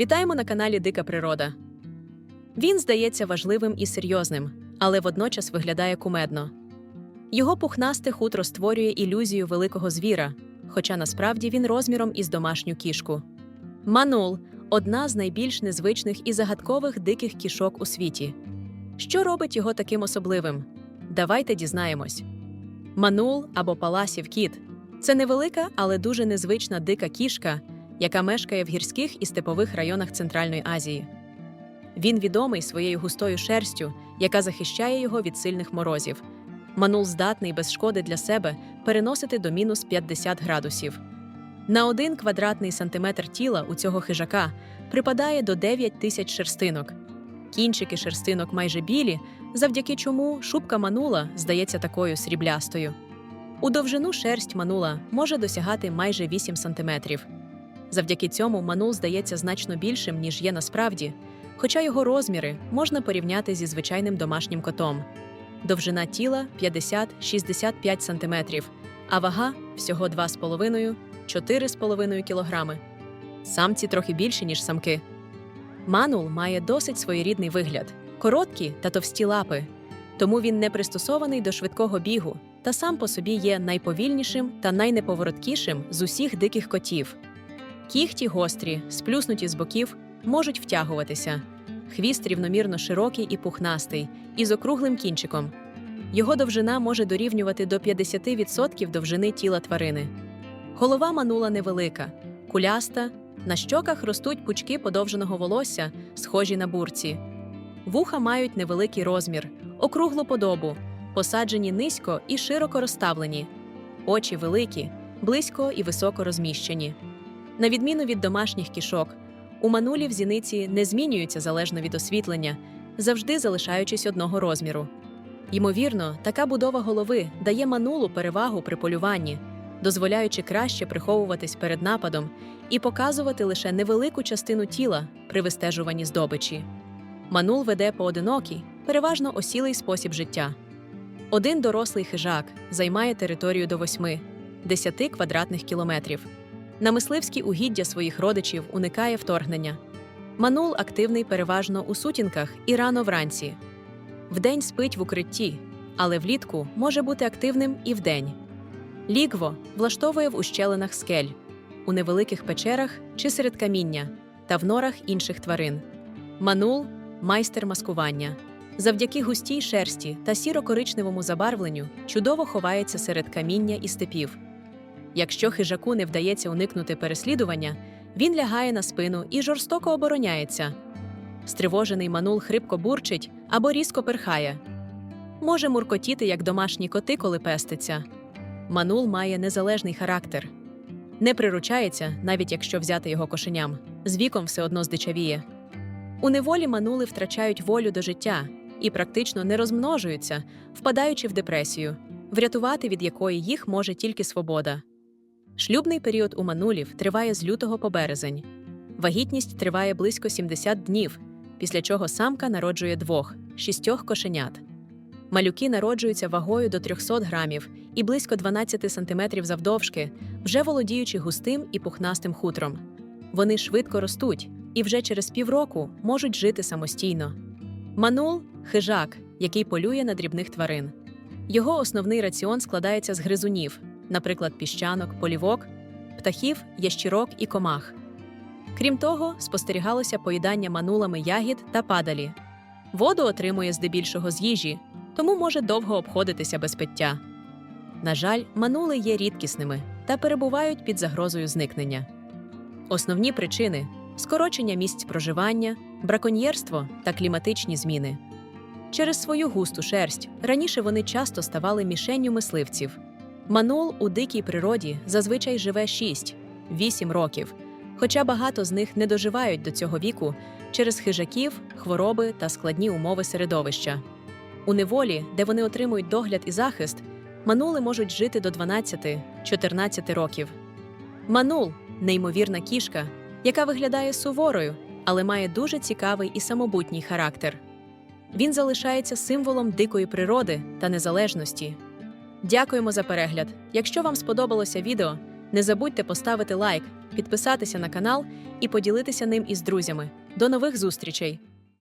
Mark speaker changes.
Speaker 1: Вітаємо на каналі Дика Природа. Він здається важливим і серйозним, але водночас виглядає кумедно. Його пухнасте хутро створює ілюзію великого звіра, хоча насправді він розміром із домашню кішку. Манул одна з найбільш незвичних і загадкових диких кішок у світі. Що робить його таким особливим? Давайте дізнаємось. Манул або паласів кіт це невелика, але дуже незвична дика кішка, яка мешкає в гірських і степових районах Центральної Азії. Він відомий своєю густою шерстю, яка захищає його від сильних морозів. Манул здатний без шкоди для себе переносити до мінус 50 градусів. На один квадратний сантиметр тіла у цього хижака припадає до 9 тисяч шерстинок. Кінчики шерстинок майже білі, завдяки чому шубка манула здається такою сріблястою. У довжину шерсть манула може досягати майже 8 сантиметрів. Завдяки цьому манул здається значно більшим, ніж є насправді, хоча його розміри можна порівняти зі звичайним домашнім котом. Довжина тіла 50-65 см, а вага всього 2,5-4,5 кг. Самці трохи більші, ніж самки. Манул має досить своєрідний вигляд, короткі та товсті лапи, тому він не пристосований до швидкого бігу та сам по собі є найповільнішим та найнеповороткішим з усіх диких котів. Кіхті гострі, сплюснуті з боків, можуть втягуватися. Хвіст рівномірно широкий і пухнастий, із округлим кінчиком. Його довжина може дорівнювати до 50% довжини тіла тварини. Голова манула невелика, куляста, на щоках ростуть пучки подовженого волосся, схожі на бурці. Вуха мають невеликий розмір, округлу подобу, посаджені низько і широко розставлені, очі великі, близько і високо розміщені. На відміну від домашніх кішок, у манулів зіниці не змінюються залежно від освітлення, завжди залишаючись одного розміру. Ймовірно, така будова голови дає манулу перевагу при полюванні, дозволяючи краще приховуватись перед нападом і показувати лише невелику частину тіла при вистежуванні здобичі. Манул веде поодинокий, переважно осілий спосіб життя. Один дорослий хижак займає територію до 8-10 квадратних кілометрів. На мисливські угіддя своїх родичів уникає вторгнення. Манул активний переважно у сутінках і рано вранці. Вдень спить в укритті, але влітку може бути активним і вдень. Лігво влаштовує в ущелинах скель, у невеликих печерах чи серед каміння та в норах інших тварин. Манул майстер маскування. Завдяки густій шерсті та сіро-коричневому забарвленню чудово ховається серед каміння і степів. Якщо хижаку не вдається уникнути переслідування, він лягає на спину і жорстоко обороняється. Стривожений манул хрипко бурчить або різко перхає. Може муркотіти, як домашні коти, коли пеститься. Манул має незалежний характер. Не приручається, навіть якщо взяти його кошеням. З віком все одно здичавіє. У неволі манули втрачають волю до життя і практично не розмножуються, впадаючи в депресію, врятувати від якої їх може тільки свобода. Шлюбний період у манулів триває з лютого по березень. Вагітність триває близько 70 днів, після чого самка народжує двох шістьох кошенят. Малюки народжуються вагою до 300 грамів і близько 12 сантиметрів завдовжки, вже володіючи густим і пухнастим хутром. Вони швидко ростуть і вже через півроку можуть жити самостійно. Манул хижак, який полює на дрібних тварин. Його основний раціон складається з гризунів, наприклад, піщанок, полівок, птахів, ящірок і комах. Крім того, спостерігалося поїдання манулами ягід та падалі. Воду отримує здебільшого з їжі, тому може довго обходитися без пиття. На жаль, манули є рідкісними та перебувають під загрозою зникнення. Основні причини скорочення місць проживання, браконьєрство та кліматичні зміни. Через свою густу шерсть раніше вони часто ставали мішенню мисливців. Манул у дикій природі зазвичай живе 6-8 років, хоча багато з них не доживають до цього віку через хижаків, хвороби та складні умови середовища. У неволі, де вони отримують догляд і захист, манули можуть жити до 12-14 років. Манул неймовірна кішка, яка виглядає суворою, але має дуже цікавий і самобутній характер. Він залишається символом дикої природи та незалежності. Дякуємо за перегляд. Якщо вам сподобалося відео, Не забудьте поставити лайк, підписатися на канал і поділитися ним із друзями. До нових зустрічей!